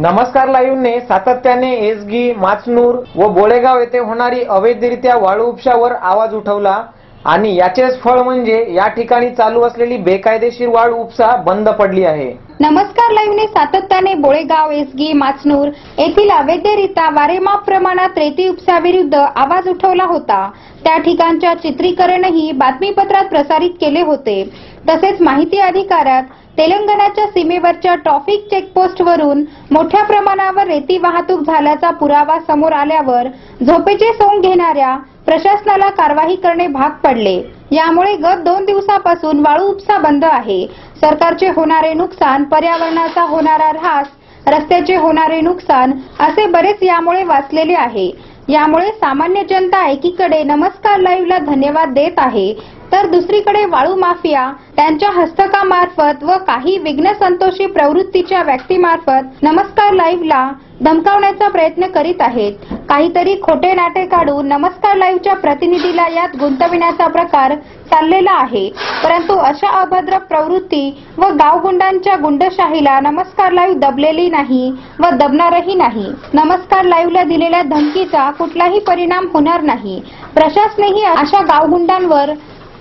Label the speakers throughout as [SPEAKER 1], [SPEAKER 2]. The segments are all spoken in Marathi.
[SPEAKER 1] नमस्कार लाईव्हने सातत्याने एसगी माचनूर व बोळेगाव येथे होणारी अवैधरित्या वाळू उपशावर आवाज उठवला आणि याचेच फळ म्हणजे या ठिकाणी चालू असलेली बेकायदेशीर वाळू उपसा बंद पडली आहे.
[SPEAKER 2] नमस्कार लाईव्हने सातत्याने बोळेगाव एसगी माचनूर येथील अवैधरित्या वारेमाप प्रमाणात रेती उपसाविरुद्ध आवाज उठवला होता. त्या ठिकाणच्या चित्रीकरणही बातमीपत्रात प्रसारित केले होते. तसेच माहिती अधिकारात तेलंगणाच्या सीमेवरच्या ट्रॉफिक चेकपोस्टवरून मोठ्या प्रमाणावर रेती वाहतूक झाल्याचा पुरावा समोर आल्यावर झोपेचे सोंग घेणाऱ्या प्रशासनाला कारवाई करणे भाग पडले. यामुळे गत दोन दिवसापासून वाळू उपसा बंद आहे. सरकारचे होणारे नुकसान पर्यावरणाचा होणारा ऱ्हास रस्त्याचे होणारे नुकसान असे बरेच यामुळे वाचलेले आहे. यामुळे सामान्य जनता एकीकडे नमस्कार लाईव्हला धन्यवाद देत आहे तर दुसरीकडे वाळू माफिया त्यांच्या हस्तकामार्फत व काही विघ्न संतोषी प्रवृत्तीच्या व्यक्तीमार्फत नमस्कार लाईव्हला धमकावण्याचा प्रयत्न करीत आहेत. काहीतरी खोटे नाटे काढून नमस्कार लाईव्हच्या प्रतिनिधीला यात गुंतविण्याचा प्रकार चाललेला आहे. परंतु अशा अभद्र प्रवृत्ती व गावगुंडांच्या गुंडशाहीला नमस्कार लाईव्ह दबलेली नाही व दबणारही नाही. नमस्कार लाईव्हला दिलेल्या धमकीचा कुठलाही परिणाम होणार नाही. प्रशासनेही अशा गावगुंडांवर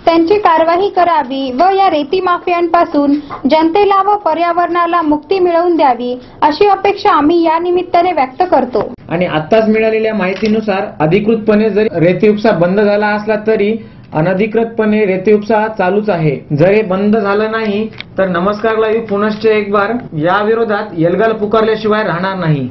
[SPEAKER 2] त्यांची कारवाई करावी व या रेती माफियांपासून जनतेला व पर्यावरणाला मुक्ती मिळवून द्यावी अशी अपेक्षा आम्ही या निमित्ताने व्यक्त करतो.
[SPEAKER 1] आणि आताच मिळालेल्या माहितीनुसार अधिकृतपणे जरी रेती उपसा बंद झाला असला तरी अनधिकृतपणे रेती उपसा चालूच आहे. जर हे बंद झालं नाही तर नमस्कार लाईव्ह पुनश्च एक बार या विरोधात एल्गार पुकारल्याशिवाय राहणार नाही.